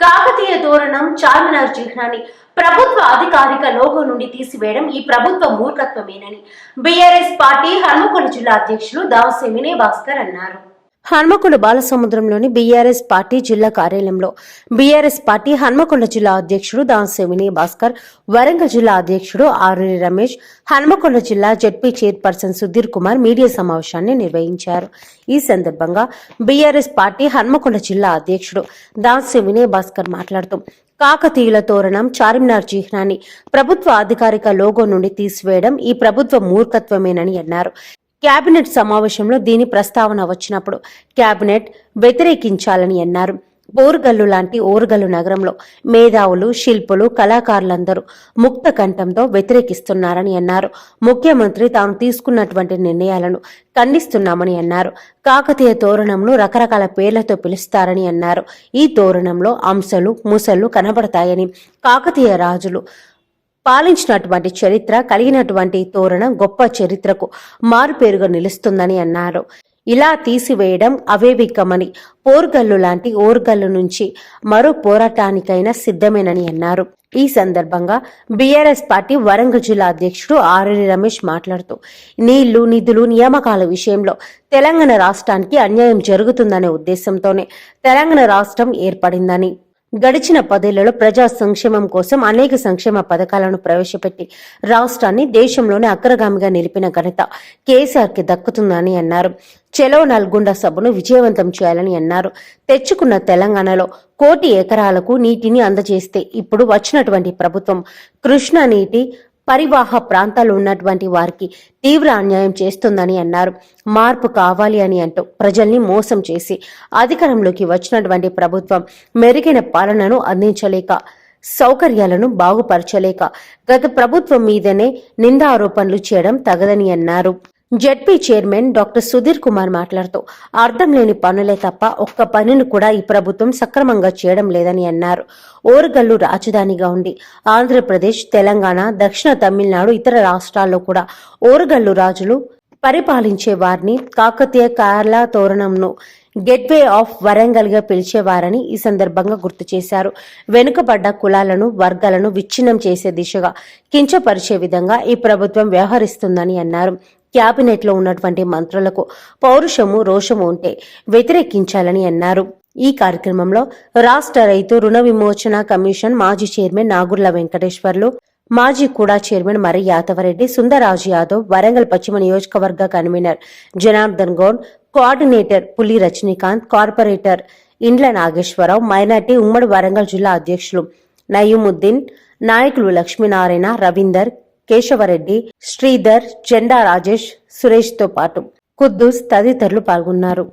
కాకతీయ తోరణం చార్మినార్ చిహ్నాన్ని ప్రభుత్వ అధికారిక లోగో నుండి తీసివేయడం ఈ ప్రభుత్వ మూర్ఖత్వమేనని బీఆర్ఎస్ పార్టీ హన్మకొండ జిల్లా అధ్యక్షులు దావసేమినే భాస్కర్ అన్నారు. హన్మకొండ బాలసముద్రంలోని బీఆర్ఎస్ పార్టీ జిల్లా కార్యాలయంలో బీఆర్ఎస్ పార్టీ హన్మకొండ జిల్లా అధ్యక్షుడు దానసేమిని భాస్కర్ వరంగల్ జిల్లా అధ్యక్షుడు ఆరుని రమేష్ హన్మకొండ జిల్లా ZP chairperson Sudhir Kumar media సమావేశాన్ని నిర్వహించారు. ఈ సందర్భంగా బీఆర్ఎస్ పార్టీ హన్మకొండ జిల్లా అధ్యక్షుడు దానసేమిని భాస్కర్ మాట్లాడుతూ కాకతీయుల తోరణం చార్మినార్ చిహ్నాన్ని ప్రభుత్వ అధికారిక లోగో నుండి తీసివేయడం ఈ ప్రభుత్వ మూర్ఖత్వమేనని అన్నారు. కేబినెట్ సమావేశంలో దీని ప్రస్తావన వచ్చినప్పుడు కేబినెట్ వ్యతిరేకించాలని అన్నారు. ఓరుగల్లు లాంటి ఓరుగల్లు నగరంలో మేధావులు శిల్పులు కళాకారులందరూ ముక్త కంఠంతో వ్యతిరేకిస్తున్నారని అన్నారు. ముఖ్యమంత్రి తాను తీసుకున్నటువంటి నిర్ణయాలను ఖండిస్తున్నామని అన్నారు. కాకతీయ తోరణంను రకరకాల పేర్లతో పిలుస్తారని అన్నారు. ఈ తోరణంలో అంశలు ముసలు కనబడతాయని కాకతీయ రాజులు పాలించినటువంటి చరిత్ర కలిగినటువంటి తోరణం గొప్ప చరిత్రకు మారుపేరుగా నిలుస్తుందని అన్నారు. ఇలా తీసివేయడం అవేవికమని పోర్గల్లు లాంటి ఓర్గల్లు నుంచి మరో పోరాటానికైనా సిద్ధమేనని అన్నారు. ఈ సందర్భంగా బీఆర్ఎస్ పార్టీ వరంగల్ జిల్లా అధ్యక్షుడు ఆర్ఎల్ రమేష్ మాట్లాడుతూ నీళ్ళు నిధులు నియామకాల విషయంలో తెలంగాణ రాష్ట్రానికి అన్యాయం జరుగుతుందనే ఉద్దేశంతోనే తెలంగాణ రాష్ట్రం ఏర్పడిందని గడిచిన పదేళ్ళలో ప్రజా సంక్షేమం కోసం అనేక సంక్షేమ పథకాలను ప్రవేశపెట్టి రాష్ట్రాన్ని దేశంలోనే అగ్రగామిగా నిలిపిన ఘనత కేసీఆర్కి దక్కుతుందని అన్నారు. చెలో నల్గొండ సభను విజయవంతం చేయాలని అన్నారు. తెచ్చుకున్న తెలంగాణలో కోటి ఎకరాలకు నీటిని అందజేస్తే ఇప్పుడు వచ్చినటువంటి ప్రభుత్వం కృష్ణా నీటి పరివాహ ప్రాంతాలు ఉన్నటువంటి వారికి తీవ్ర అన్యాయం చేస్తుందని అన్నారు. మార్పు కావాలి అని అంటూ ప్రజల్ని మోసం చేసి అధికారంలోకి వచ్చినటువంటి ప్రభుత్వం మెరుగైన పాలనను అందించలేక సౌకర్యాలను బాగుపరచలేక గత ప్రభుత్వం మీదనే నిందారోపణలు చేయడం తగదని అన్నారు. ZP chairman doctor Sudhir Kumar మాట్లాడుతూ అర్థం లేని పనులే తప్ప ఒక్క పనిని కూడా ఈ ప్రభుత్వం సక్రమంగా చేయడం లేదని అన్నారు. ఓరుగల్లు రాజధానిగా ఉండి ఆంధ్రప్రదేశ్ తెలంగాణ దక్షిణ తమిళనాడు ఇతర రాష్ట్రాల్లో కూడా ఓరుగల్లు రాజులు పరిపాలించే వారిని కాకతీయ కార్ల తోరణంను గేట్వే ఆఫ్ వరంగల్గా పిలిచేవారని ఈ సందర్భంగా గుర్తు చేశారు. వెనుకబడ్డ కులాలను వర్గాలను విచ్ఛిన్నం చేసే దిశగా కించపరిచే విధంగా ఈ ప్రభుత్వం వ్యవహరిస్తుందని అన్నారు. క్యాబినెట్లో ఉన్నటువంటి మంత్రులకు పౌరుషము రోషము ఉంటే వ్యతిరేకించాలని అన్నారు. ఈ కార్యక్రమంలో రాష్ట్ర రైతు రుణ విమోచన కమిషన్ మాజీ చైర్మన్ నాగుర్ల వెంకటేశ్వర్లు మాజీ కూడా చైర్మన్ మరి యాదవరెడ్డి సుందరాజ్ యాదవ్ వరంగల్ పశ్చిమ నియోజకవర్గ కన్వీనర్ జనార్దన్ గౌడ్ కోఆర్డినేటర్ పులి రజనీకాంత్ కార్పొరేటర్ ఇండ్ల నాగేశ్వరరావు మైనార్టీ ఉమ్మడి వరంగల్ జిల్లా అధ్యక్షులు నయీముద్దీన్ నాయకులు లక్ష్మీనారాయణ రవీందర్ కేశవరెడ్డి శ్రీధర్ జెండా రాజేష్ సురేష్తో పాటు కుద్దూస్ తదితరులు పాల్గొన్నారు.